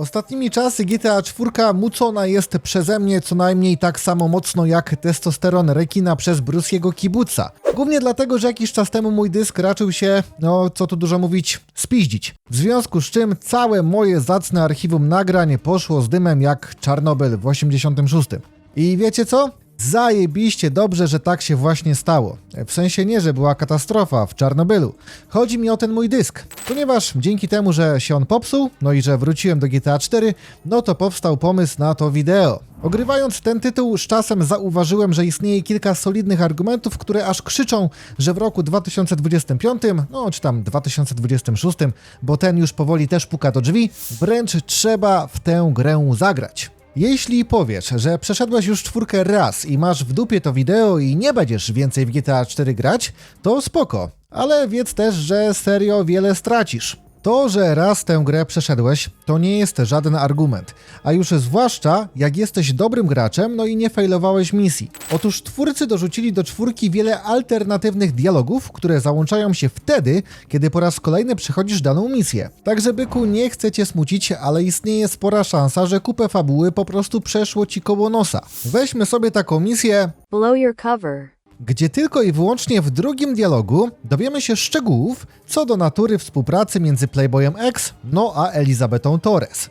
Ostatnimi czasy GTA 4 mucona jest przeze mnie co najmniej tak samo mocno jak testosteron rekina przez Brusiego kibuca. Głównie dlatego, że jakiś czas temu mój dysk raczył się, no co tu dużo mówić, spiździć. W związku z czym całe moje zacne archiwum nagrań poszło z dymem jak Czarnobyl w 86. I wiecie co? Zajebiście dobrze, że tak się właśnie stało. W sensie nie, że była katastrofa w Czarnobylu. Chodzi mi o ten mój dysk. Ponieważ dzięki temu, że się on popsuł, no i że wróciłem do GTA 4, no to powstał pomysł na to wideo. Ogrywając ten tytuł, z czasem zauważyłem, że istnieje kilka solidnych argumentów, które aż krzyczą, że w roku 2025, no czy tam 2026, bo ten już powoli też puka do drzwi, wręcz trzeba w tę grę zagrać. Jeśli powiesz, że przeszedłeś już czwórkę raz i masz w dupie to wideo i nie będziesz więcej w GTA 4 grać, to spoko. Ale wiedz też, że serio wiele stracisz. To, że raz tę grę przeszedłeś, to nie jest żaden argument, a już zwłaszcza jak jesteś dobrym graczem, no i nie failowałeś misji. Otóż twórcy dorzucili do czwórki wiele alternatywnych dialogów, które załączają się wtedy, kiedy po raz kolejny przechodzisz daną misję. Także byku, nie chcę cię smucić, ale istnieje spora szansa, że kupę fabuły po prostu przeszło ci koło nosa. Weźmy sobie taką misję, Blow your cover. Gdzie tylko i wyłącznie w drugim dialogu dowiemy się szczegółów co do natury współpracy między Playboyem X, no a Elizabetą Torres.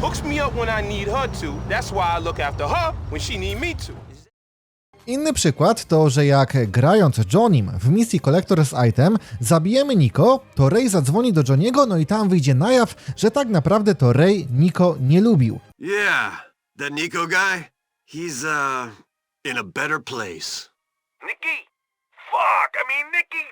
Hooks me up when I need her to. That's why I look after her when she need me to. Inny przykład to, że jak grając Johnim w misji Collector's Item zabijemy Niko, to Ray zadzwoni do Johniego, no i tam wyjdzie na jaw, że tak naprawdę to Ray Niko nie lubił. Yeah, that Nico guy, he's, uh, in a better place. Nikki? Fuck, I mean, Nikki.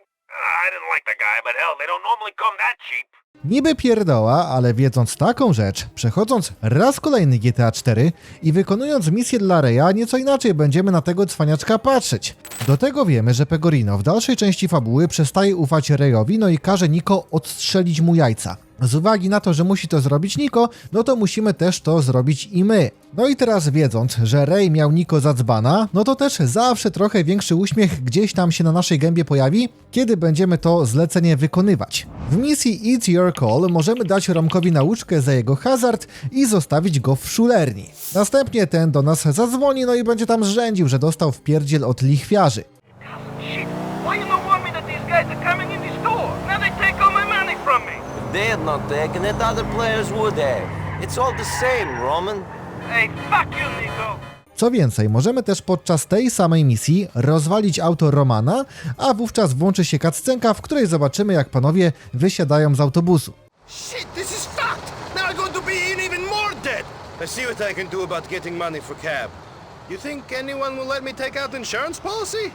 I didn't like the guy, but hell, they don't normally come that cheap. Niby pierdoła, ale wiedząc taką rzecz, przechodząc raz kolejny GTA 4 i wykonując misję dla Reya, nieco inaczej będziemy na tego cwaniaczka patrzeć. Do tego wiemy, że Pegorino w dalszej części fabuły przestaje ufać Reyowi, no i każe Niko odstrzelić mu jajca. Z uwagi na to, że musi to zrobić Niko, no to musimy też to zrobić i my. No i teraz wiedząc, że Rey miał Niko zadzbana, no to też zawsze trochę większy uśmiech gdzieś tam się na naszej gębie pojawi, kiedy będziemy to zlecenie wykonywać. W misji It's Your Call możemy dać Romkowi nauczkę za jego hazard i zostawić go w szulerni. Następnie ten do nas zadzwoni, no i będzie tam zrzędził, że dostał wpierdziel od lichwiarzy. Shit, why you not warn me that these guys are coming in the store? Now they take all my money not taken it, other players would have. It's all the same, Roman. Hey, fuck you, Nico. Co więcej, możemy też podczas tej samej misji rozwalić auto Romana, a wówczas włączy się cutscenka, w której zobaczymy jak panowie wysiadają z autobusu. Shit, this is fucked. Now I'm going to be in even more debt. I see what I can do about getting money for cab. You think anyone will let me take out insurance policy?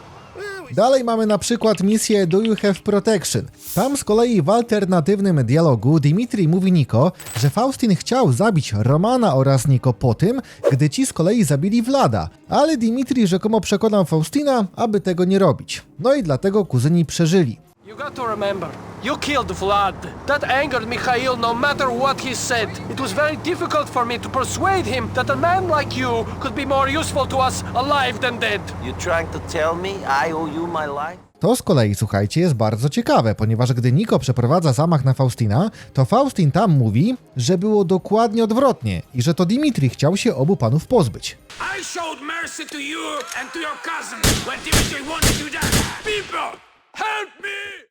Dalej mamy na przykład misję Do You Have Protection. Tam z kolei w alternatywnym dialogu Dimitri mówi Niko, że Faustin chciał zabić Romana oraz Niko po tym, gdy ci z kolei zabili Vlada, ale Dimitri rzekomo przekonał Faustina, aby tego nie robić. No i dlatego kuzyni przeżyli. You got to remember, you killed Vlad. That angered Mikhail no matter what he said. It was very difficult for me to persuade him that a man like you could be more useful to us alive than dead. You trying to tell me I owe you my life? To z kolei, słuchajcie, jest bardzo ciekawe, ponieważ gdy Niko przeprowadza zamach na Faustina, to Faustin tam mówi, że było dokładnie odwrotnie i że to Dimitri chciał się obu panów pozbyć. I showed mercy to you and to your cousin when Dimitri wanted you dead. People!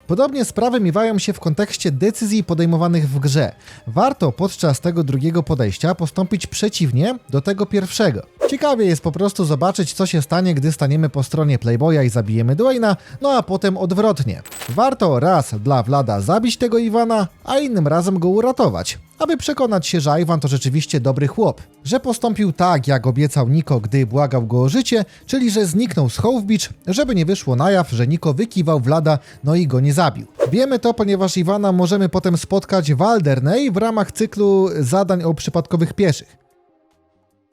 Podobnie sprawy miewają się w kontekście decyzji podejmowanych w grze. Warto podczas tego drugiego podejścia postąpić przeciwnie do tego pierwszego. Ciekawie jest po prostu zobaczyć, co się stanie, gdy staniemy po stronie Playboya i zabijemy Dwayna, no a potem odwrotnie. Warto raz dla Vlada zabić tego Iwana, a innym razem go uratować, aby przekonać się, że Iwan to rzeczywiście dobry chłop. Że postąpił tak, jak obiecał Niko, gdy błagał go o życie, czyli że zniknął z Hove żeby nie wyszło na jaw, że Niko wykiwał Vlada, no i go nie zabił. Wiemy to, ponieważ Iwana możemy potem spotkać w Alderney w ramach cyklu zadań o przypadkowych pieszych.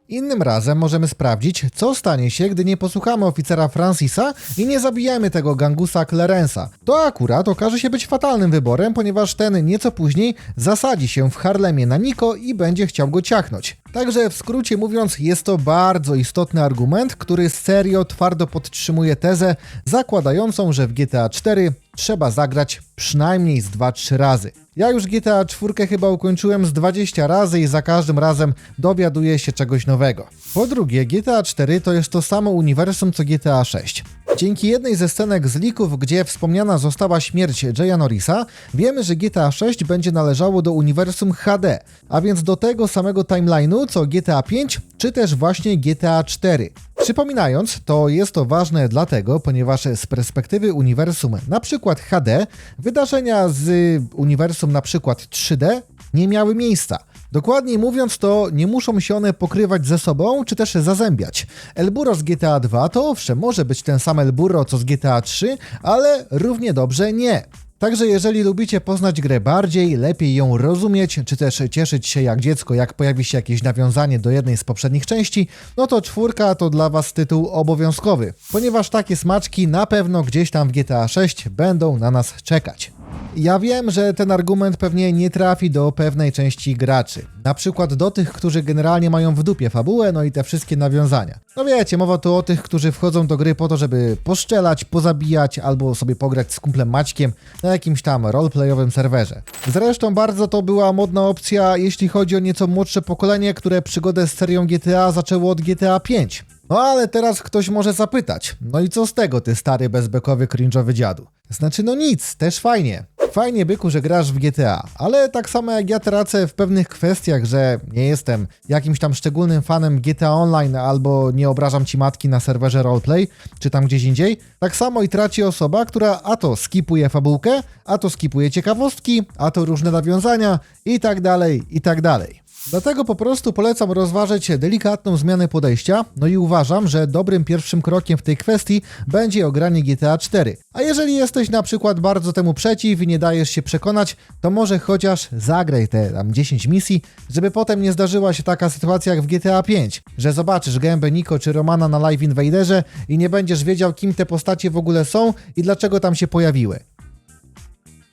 Innym razem możemy sprawdzić, co stanie się, gdy nie posłuchamy oficera Francisa i nie zabijemy tego gangusa Clarence'a. To akurat okaże się być fatalnym wyborem, ponieważ ten nieco później zasadzi się w Harlemie na Niko i będzie chciał go ciachnąć. Także w skrócie mówiąc, jest to bardzo istotny argument, który serio twardo podtrzymuje tezę zakładającą, że w GTA 4 trzeba zagrać przynajmniej z 2-3 razy. Ja już GTA 4 chyba ukończyłem z 20 razy i za każdym razem dowiaduję się czegoś nowego. Po drugie, GTA 4 to jest to samo uniwersum co GTA 6. Dzięki jednej ze scenek z lików, gdzie wspomniana została śmierć Jaya Norrisa, wiemy, że GTA 6 będzie należało do uniwersum HD, a więc do tego samego timeline'u co GTA 5 czy też właśnie GTA 4. Przypominając, to jest to ważne dlatego, ponieważ z perspektywy uniwersum na przykład HD, wydarzenia z uniwersum na przykład 3D nie miały miejsca. Dokładniej mówiąc, to nie muszą się one pokrywać ze sobą, czy też zazębiać. Elburo z GTA 2 to owszem, może być ten sam Elburo co z GTA 3, ale równie dobrze nie. Także jeżeli lubicie poznać grę bardziej, lepiej ją rozumieć, czy też cieszyć się jak dziecko, jak pojawi się jakieś nawiązanie do jednej z poprzednich części, no to czwórka to dla Was tytuł obowiązkowy, ponieważ takie smaczki na pewno gdzieś tam w GTA 6 będą na nas czekać. Ja wiem, że ten argument pewnie nie trafi do pewnej części graczy. Na przykład do tych, którzy generalnie mają w dupie fabułę, no i te wszystkie nawiązania. No wiecie, mowa tu o tych, którzy wchodzą do gry po to, żeby poszczelać, pozabijać albo sobie pograć z kumplem Maćkiem na jakimś tam roleplayowym serwerze. Zresztą bardzo to była modna opcja, jeśli chodzi o nieco młodsze pokolenie, które przygodę z serią GTA zaczęło od GTA 5. No ale teraz ktoś może zapytać, no i co z tego, ty stary bezbekowy cringe'owy dziadu? Znaczy no nic, też fajnie. Fajnie byku, że grasz w GTA, ale tak samo jak ja tracę w pewnych kwestiach, że nie jestem jakimś tam szczególnym fanem GTA Online albo nie obrażam ci matki na serwerze roleplay, czy tam gdzieś indziej, tak samo i traci osoba, która a to skipuje fabułkę, a to skipuje ciekawostki, a to różne nawiązania i tak dalej, i tak dalej. Dlatego po prostu polecam rozważyć delikatną zmianę podejścia, no i uważam, że dobrym pierwszym krokiem w tej kwestii będzie ogranie GTA 4. A jeżeli jesteś na przykład bardzo temu przeciw i nie dajesz się przekonać, to może chociaż zagraj te tam 10 misji, żeby potem nie zdarzyła się taka sytuacja jak w GTA 5, że zobaczysz gębę Niko czy Romana na Live Invaderze i nie będziesz wiedział kim te postacie w ogóle są i dlaczego tam się pojawiły.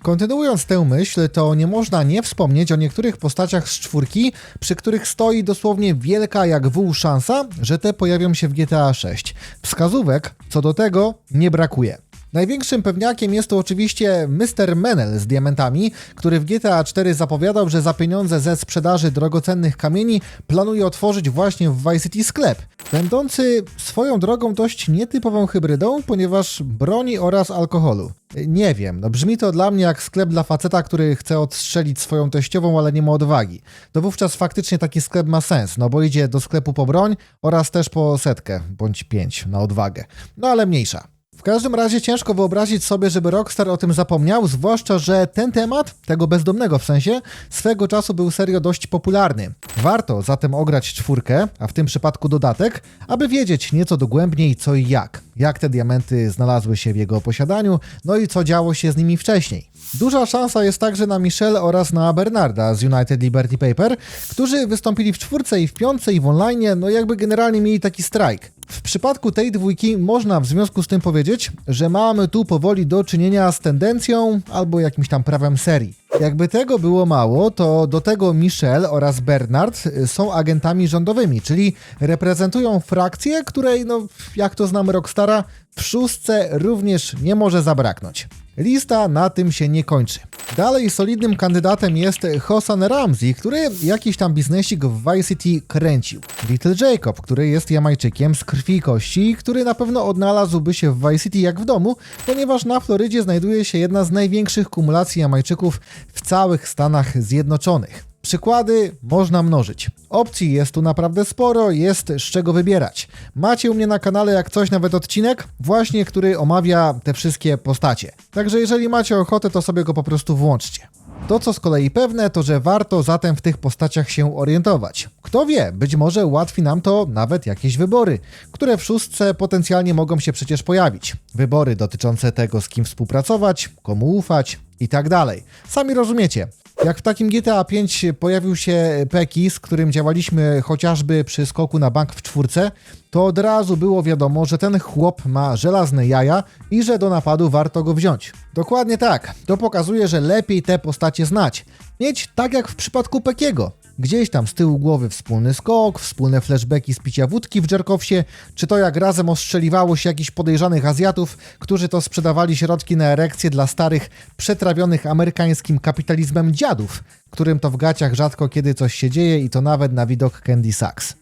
Kontynuując tę myśl, to nie można nie wspomnieć o niektórych postaciach z czwórki, przy których stoi dosłownie wielka jak wół szansa, że te pojawią się w GTA 6. Wskazówek co do tego nie brakuje. Największym pewniakiem jest to oczywiście Mr. Menel z diamentami, który w GTA 4 zapowiadał, że za pieniądze ze sprzedaży drogocennych kamieni planuje otworzyć właśnie w Vice City sklep, będący swoją drogą dość nietypową hybrydą, ponieważ broni oraz alkoholu. Nie wiem, no brzmi to dla mnie jak sklep dla faceta, który chce odstrzelić swoją teściową, ale nie ma odwagi. To wówczas faktycznie taki sklep ma sens, no bo idzie do sklepu po broń oraz też po setkę, bądź pięć na odwagę. No ale mniejsza. W każdym razie ciężko wyobrazić sobie, żeby Rockstar o tym zapomniał, zwłaszcza, że ten temat, tego bezdomnego w sensie, swego czasu był serio dość popularny. Warto zatem ograć czwórkę, a w tym przypadku dodatek, aby wiedzieć nieco dogłębniej co i jak. Jak te diamenty znalazły się w jego posiadaniu, no i co działo się z nimi wcześniej. Duża szansa jest także na Michelle oraz na Bernarda z United Liberty Paper, którzy wystąpili w czwórce i w piątce i w online, no jakby generalnie mieli taki strajk. W przypadku tej dwójki można w związku z tym powiedzieć, że mamy tu powoli do czynienia z tendencją albo jakimś tam prawem serii. Jakby tego było mało, to do tego Michelle oraz Bernard y, są agentami rządowymi, czyli reprezentują frakcję, której, no jak to znamy Rockstara, w szóstce również nie może zabraknąć. Lista na tym się nie kończy. Dalej solidnym kandydatem jest Hosan Ramsey, który jakiś tam biznesik w Vice City kręcił. Little Jacob, który jest Jamajczykiem z krwi i kości, który na pewno odnalazłby się w Vice City jak w domu, ponieważ na Florydzie znajduje się jedna z największych kumulacji Jamajczyków w całych Stanach Zjednoczonych. Przykłady można mnożyć. Opcji jest tu naprawdę sporo, jest z czego wybierać. Macie u mnie na kanale jak coś nawet odcinek, właśnie który omawia te wszystkie postacie. Także jeżeli macie ochotę, to sobie go po prostu włączcie. To, co z kolei pewne, to że warto zatem w tych postaciach się orientować. Kto wie, być może ułatwi nam to nawet jakieś wybory, które w szóstce potencjalnie mogą się przecież pojawić. Wybory dotyczące tego, z kim współpracować, komu ufać i tak dalej. Sami rozumiecie. Jak w takim GTA 5 pojawił się Peki, z którym działaliśmy chociażby przy skoku na bank w czwórce, to od razu było wiadomo, że ten chłop ma żelazne jaja i że do napadu warto go wziąć. Dokładnie tak. To pokazuje, że lepiej te postacie znać. Mieć tak jak w przypadku Pekiego. Gdzieś tam z tyłu głowy wspólny skok, wspólne flashbacki z picia wódki w Dżerkowsie, czy to jak razem ostrzeliwało się jakichś podejrzanych Azjatów, którzy to sprzedawali środki na erekcję dla starych, przetrawionych amerykańskim kapitalizmem dziadów, którym to w gaciach rzadko kiedy coś się dzieje i to nawet na widok Candy Sacks.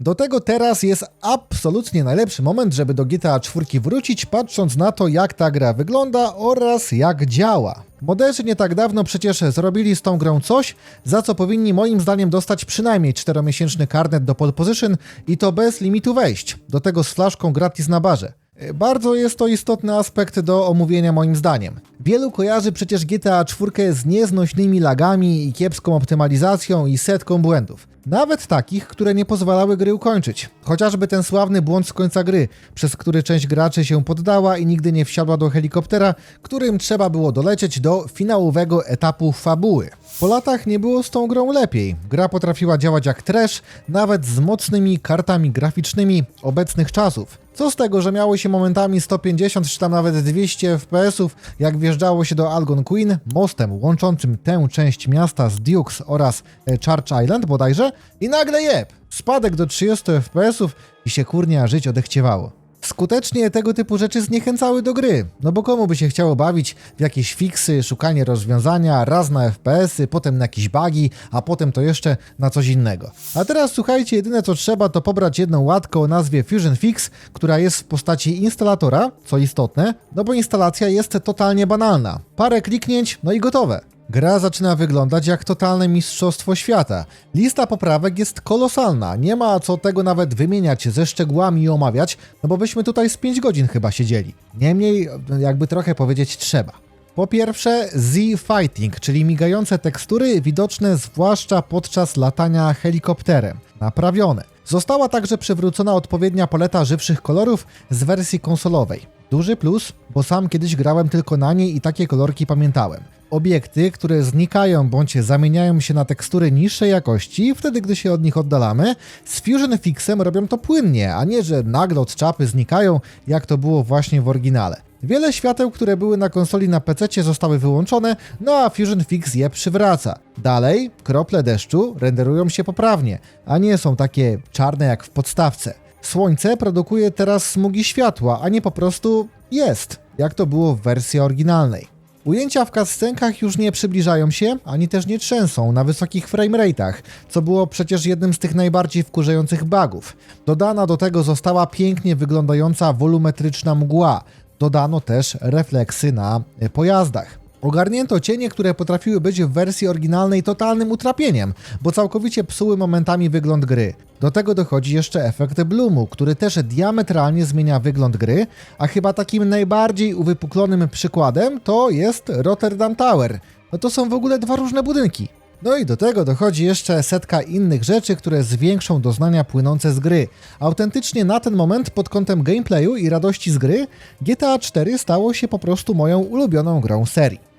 Do tego teraz jest absolutnie najlepszy moment, żeby do GTA 4 wrócić, patrząc na to, jak ta gra wygląda oraz jak działa. Moderzy nie tak dawno przecież zrobili z tą grą coś, za co powinni moim zdaniem dostać przynajmniej 4-miesięczny karnet do pole position i to bez limitu wejść, do tego z flaszką gratis na barze. Bardzo jest to istotny aspekt do omówienia moim zdaniem. Wielu kojarzy przecież GTA 4 z nieznośnymi lagami i kiepską optymalizacją i setką błędów. Nawet takich, które nie pozwalały gry ukończyć. Chociażby ten sławny błąd z końca gry, przez który część graczy się poddała i nigdy nie wsiadła do helikoptera, którym trzeba było dolecieć do finałowego etapu fabuły. Po latach nie było z tą grą lepiej. Gra potrafiła działać jak trash, nawet z mocnymi kartami graficznymi obecnych czasów. Co z tego, że miało się momentami 150 czy tam nawet 200 FPS-ów, jak wjeżdżało się do Algon Queen, mostem łączącym tę część miasta z Dukes oraz e, Church Island bodajże, i nagle jeb, spadek do 30 FPS-ów i się kurnia żyć odechciewało. Skutecznie tego typu rzeczy zniechęcały do gry, no bo komu by się chciało bawić w jakieś fiksy, szukanie rozwiązania, raz na FPS-y, potem na jakieś bugi, a potem to jeszcze na coś innego. A teraz słuchajcie, jedyne co trzeba to pobrać jedną łatkę o nazwie Fusion Fix, która jest w postaci instalatora, co istotne, no bo instalacja jest totalnie banalna. Parę kliknięć, no i gotowe. Gra zaczyna wyglądać jak totalne mistrzostwo świata. Lista poprawek jest kolosalna, nie ma co tego nawet wymieniać ze szczegółami i omawiać, no bo byśmy tutaj z 5 godzin chyba siedzieli. Niemniej, jakby trochę powiedzieć trzeba. Po pierwsze, Z-Fighting, czyli migające tekstury widoczne zwłaszcza podczas latania helikopterem. Naprawione. Została także przywrócona odpowiednia paleta żywszych kolorów z wersji konsolowej. Duży plus, bo sam kiedyś grałem tylko na niej i takie kolorki pamiętałem. Obiekty, które znikają bądź zamieniają się na tekstury niższej jakości, wtedy gdy się od nich oddalamy, z Fusion Fixem robią to płynnie, a nie, że nagle od czapy znikają, jak to było właśnie w oryginale. Wiele świateł, które były na konsoli na PC zostały wyłączone, no a Fusion Fix je przywraca. Dalej, krople deszczu renderują się poprawnie, a nie są takie czarne jak w podstawce. Słońce produkuje teraz smugi światła, a nie po prostu jest, jak to było w wersji oryginalnej. Ujęcia w cutscenkach już nie przybliżają się, ani też nie trzęsą na wysokich framerate'ach, co było przecież jednym z tych najbardziej wkurzających bugów. Dodana do tego została pięknie wyglądająca wolumetryczna mgła. Dodano też refleksy na pojazdach. Ogarnięto cienie, które potrafiły być w wersji oryginalnej totalnym utrapieniem, bo całkowicie psuły momentami wygląd gry. Do tego dochodzi jeszcze efekt bloomu, który też diametralnie zmienia wygląd gry, a chyba takim najbardziej uwypuklonym przykładem to jest Rotterdam Tower. No to są w ogóle dwa różne budynki. No i do tego dochodzi jeszcze setka innych rzeczy, które zwiększą doznania płynące z gry. Autentycznie na ten moment pod kątem gameplayu i radości z gry GTA 4 stało się po prostu moją ulubioną grą serii.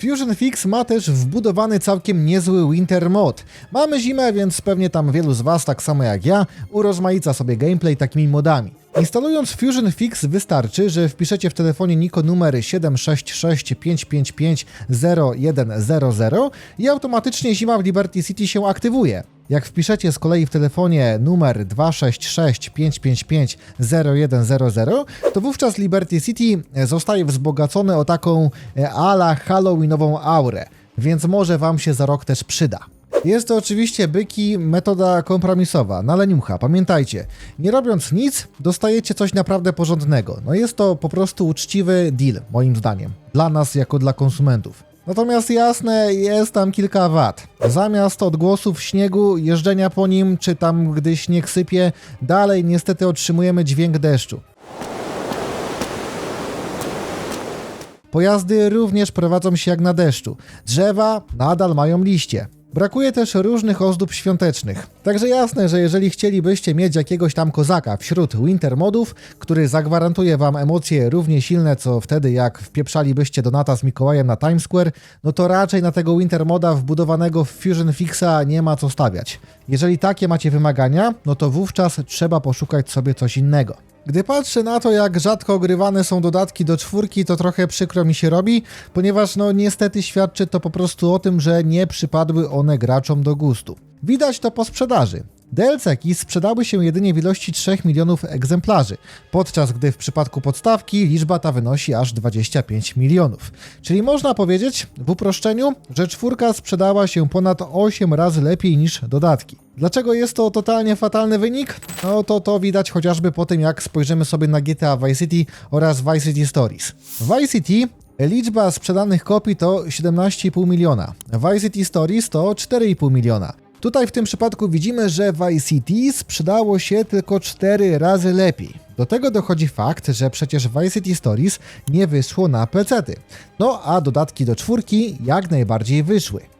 Fusion Fix ma też wbudowany całkiem niezły Winter Mod. Mamy zimę, więc pewnie tam wielu z Was, tak samo jak ja, urozmaica sobie gameplay takimi modami. Instalując Fusion Fix wystarczy, że wpiszecie w telefonie Niko numer 766555100 i automatycznie zima w Liberty City się aktywuje. Jak wpiszecie z kolei w telefonie numer 266-555-0100, to wówczas Liberty City zostaje wzbogacone o taką e, ala Halloweenową aurę, więc może Wam się za rok też przyda. Jest to oczywiście byki metoda kompromisowa, na leniucha, pamiętajcie. Nie robiąc nic, dostajecie coś naprawdę porządnego. No jest to po prostu uczciwy deal, moim zdaniem. Dla nas, jako dla konsumentów. Natomiast jasne, jest tam kilka wad. Zamiast odgłosów śniegu, jeżdżenia po nim, czy tam gdy śnieg sypie, dalej niestety otrzymujemy dźwięk deszczu. Pojazdy również prowadzą się jak na deszczu. Drzewa nadal mają liście. Brakuje też różnych ozdób świątecznych. Także jasne, że jeżeli chcielibyście mieć jakiegoś tam kozaka wśród winter modów, który zagwarantuje wam emocje równie silne co wtedy jak wpieprzalibyście Donata z Mikołajem na Times Square, no to raczej na tego winter moda wbudowanego w Fusion Fixa nie ma co stawiać. Jeżeli takie macie wymagania, no to wówczas trzeba poszukać sobie coś innego. Gdy patrzę na to, jak rzadko ogrywane są dodatki do czwórki, to trochę przykro mi się robi, ponieważ no niestety świadczy to po prostu o tym, że nie przypadły one graczom do gustu. Widać to po sprzedaży. DLC-ki sprzedały się jedynie w ilości 3 milionów egzemplarzy, podczas gdy w przypadku podstawki liczba ta wynosi aż 25 milionów. Czyli można powiedzieć, w uproszczeniu, że czwórka sprzedała się ponad 8 razy lepiej niż dodatki. Dlaczego jest to totalnie fatalny wynik? No to to widać chociażby po tym, jak spojrzymy sobie na GTA Vice City oraz Vice City Stories. Vice City liczba sprzedanych kopii to 17,5 miliona, Vice City Stories to 4,5 miliona. Tutaj w tym przypadku widzimy, że Vice City sprzedało się tylko 4 razy lepiej. Do tego dochodzi fakt, że przecież Vice City Stories nie wyszło na pecety. No a dodatki do czwórki jak najbardziej wyszły.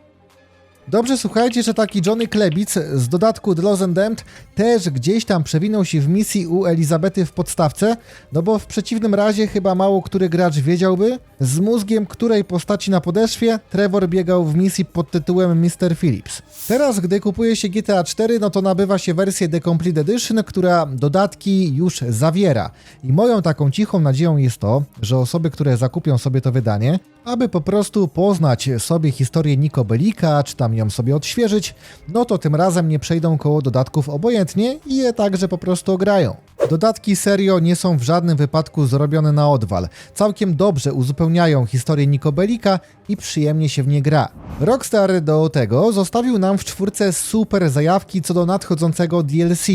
Dobrze słuchajcie, że taki Johnny Klebic z dodatku The Lost and Damned też gdzieś tam przewinął się w misji u Elizabety w podstawce, no bo w przeciwnym razie chyba mało który gracz wiedziałby, z mózgiem której postaci na podeszwie Trevor biegał w misji pod tytułem Mr. Phillips. Teraz, gdy kupuje się GTA 4, no to nabywa się wersję The Complete Edition, która dodatki już zawiera. I moją taką cichą nadzieją jest to, że osoby, które zakupią sobie to wydanie, aby po prostu poznać sobie historię Niko Belika, czy tam ją sobie odświeżyć, no to tym razem nie przejdą koło dodatków obojętnie i je także po prostu ograją. Dodatki serio nie są w żadnym wypadku zrobione na odwal. Całkiem dobrze uzupełniają historię Niko Belika i przyjemnie się w nie gra. Rockstar do tego zostawił nam w czwórce super zajawki co do nadchodzącego DLC.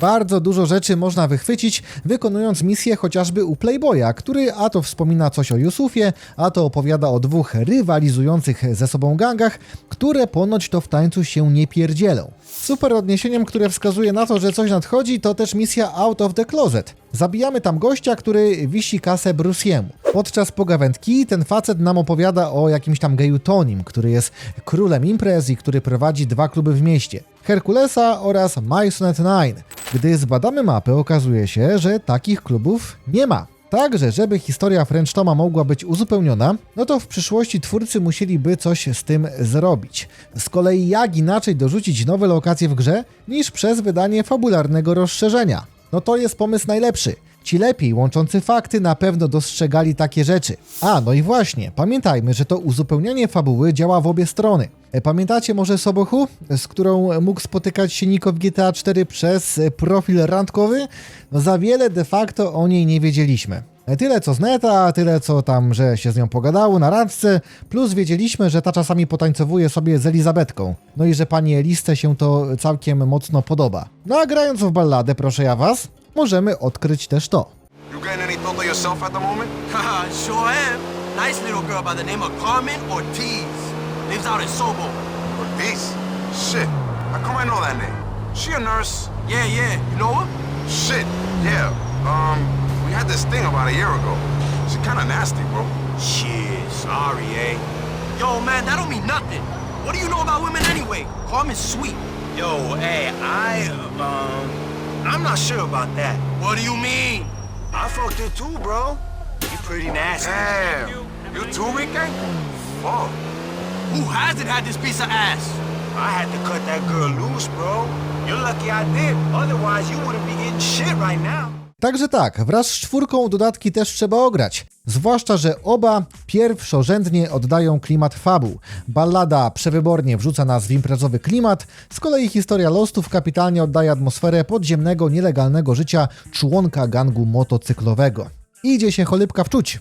Bardzo dużo rzeczy można wychwycić, wykonując misję chociażby u Playboya, który a to wspomina coś o Yusufie, a to opowiada o dwóch rywalizujących ze sobą gangach, które ponoć to w tańcu się nie pierdzielą. Super odniesieniem, które wskazuje na to, że coś nadchodzi, to też misja Out of the Closet. Zabijamy tam gościa, który wisi kasę Bruciemu. Podczas pogawędki ten facet nam opowiada o jakimś tam geju Tonim, który jest królem imprez i który prowadzi dwa kluby w mieście. Herkulesa oraz Mysonet 9. Gdy zbadamy mapę, okazuje się, że takich klubów nie ma. Także, żeby historia French Toma mogła być uzupełniona, no to w przyszłości twórcy musieliby coś z tym zrobić. Z kolei jak inaczej dorzucić nowe lokacje w grze, niż przez wydanie fabularnego rozszerzenia? No to jest pomysł najlepszy. Ci lepiej łączący fakty na pewno dostrzegali takie rzeczy. A, no i właśnie, pamiętajmy, że to uzupełnianie fabuły działa w obie strony. E, Pamiętacie może Sobochu, z którą mógł spotykać się Niko w GTA 4 przez e, profil randkowy? No za wiele de facto o niej nie wiedzieliśmy. E, Tyle co z neta, tyle co tam, że się z nią pogadało na randce, plus wiedzieliśmy, że ta czasami potańcowuje sobie z Elizabetką. No i że pani Elisce się to całkiem mocno podoba. No a grając w balladę, proszę ja was, możemy odkryć też to. You any thought of yourself at moment? Sure am. Nice little girl by the name of Carmen Ortiz. Lives out in Sobo. Ortiz? Shit. How come I know that name? A nurse? Yeah, yeah. You know her? Shit, yeah. Um, we had this thing about a year ago. Nasty, bro. Shit, sorry, eh? Yo, man, that don't mean nothing. What do you know about women anyway? Carmen's sweet. Yo, hey, I, um, I'm not sure about that. What do you mean? I fucked her too, bro. You pretty nasty. Damn. You too, Ricky? Fuck. Who hasn't had this piece of ass? I had to cut that girl loose, bro. You're lucky I did. Otherwise, you wouldn't be getting shit right now. Także tak, wraz z czwórką dodatki też trzeba ograć. Zwłaszcza, że oba pierwszorzędnie oddają klimat fabuł. Ballada przewybornie wrzuca nas w imprezowy klimat, z kolei historia Lostów kapitalnie oddaje atmosferę podziemnego, nielegalnego życia członka gangu motocyklowego. Idzie się cholybka wczuć.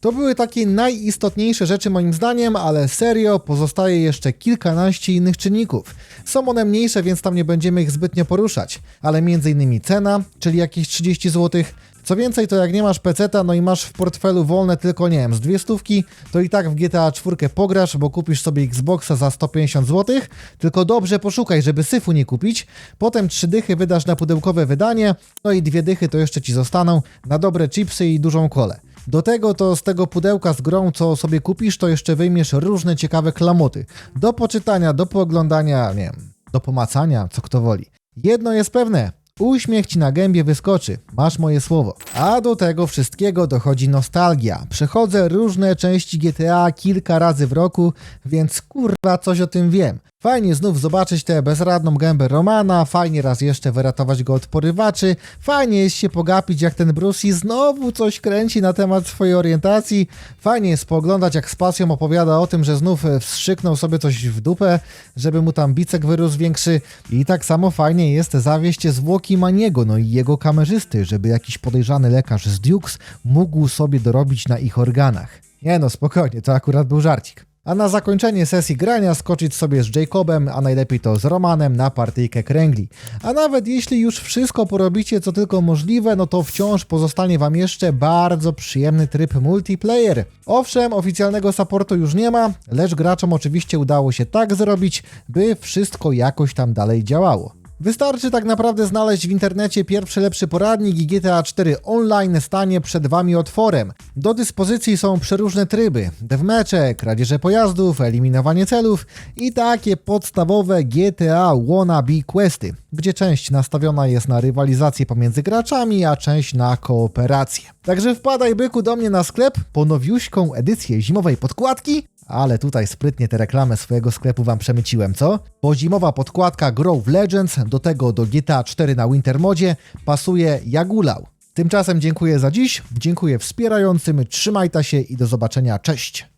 To były takie najistotniejsze rzeczy moim zdaniem, ale serio pozostaje jeszcze kilkanaście innych czynników. Są one mniejsze, więc tam nie będziemy ich zbytnio poruszać, ale m.in. cena, czyli jakieś 30 zł. Co więcej, to jak nie masz peceta, no i masz w portfelu wolne tylko, nie wiem, z dwie stówki, to i tak w GTA 4 pograsz, bo kupisz sobie Xboxa za 150 zł, tylko dobrze poszukaj, żeby syfu nie kupić. Potem trzy dychy wydasz na pudełkowe wydanie, no i dwie dychy to jeszcze ci zostaną na dobre chipsy i dużą kolę. Do tego to z tego pudełka z grą, co sobie kupisz, to jeszcze wyjmiesz różne ciekawe klamoty. Do poczytania, do pooglądania, nie wiem, do pomacania, co kto woli. Jedno jest pewne, Uśmiech ci na gębie wyskoczy, masz moje słowo. A do tego wszystkiego dochodzi nostalgia. Przechodzę różne części GTA kilka razy w roku, więc kurwa coś o tym wiem. Fajnie znów zobaczyć tę bezradną gębę Romana, fajnie raz jeszcze wyratować go od porywaczy, fajnie jest się pogapić jak ten Bruce znowu coś kręci na temat swojej orientacji, fajnie jest pooglądać jak z pasją opowiada o tym, że znów e, wstrzyknął sobie coś w dupę, żeby mu tam bicek wyrósł większy i tak samo fajnie jest zawieść zwłoki Maniego, no i jego kamerzysty, żeby jakiś podejrzany lekarz z Dukes mógł sobie dorobić na ich organach. Nie no, spokojnie, to akurat był żarcik. A na zakończenie sesji grania skoczyć sobie z Jacobem, a najlepiej to z Romanem na partyjkę kręgli. A nawet jeśli już wszystko porobicie co tylko możliwe, no to wciąż pozostanie wam jeszcze bardzo przyjemny tryb multiplayer. Owszem, oficjalnego supportu już nie ma, lecz graczom oczywiście udało się tak zrobić, by wszystko jakoś tam dalej działało. Wystarczy tak naprawdę znaleźć w internecie pierwszy lepszy poradnik i GTA 4 Online stanie przed Wami otworem. Do dyspozycji są przeróżne tryby, devmecze, kradzieże pojazdów, eliminowanie celów i takie podstawowe GTA wannabe questy, gdzie część nastawiona jest na rywalizację pomiędzy graczami, a część na kooperację. Także wpadaj byku do mnie na sklep po nowiuśką edycję zimowej podkładki, ale tutaj sprytnie tę reklamę swojego sklepu wam przemyciłem, co? Bo zimowa podkładka Grove Legends, do tego do GTA 4 na Winter Modzie pasuje Jagulał. Tymczasem dziękuję za dziś, dziękuję wspierającym, trzymajta się i do zobaczenia, cześć!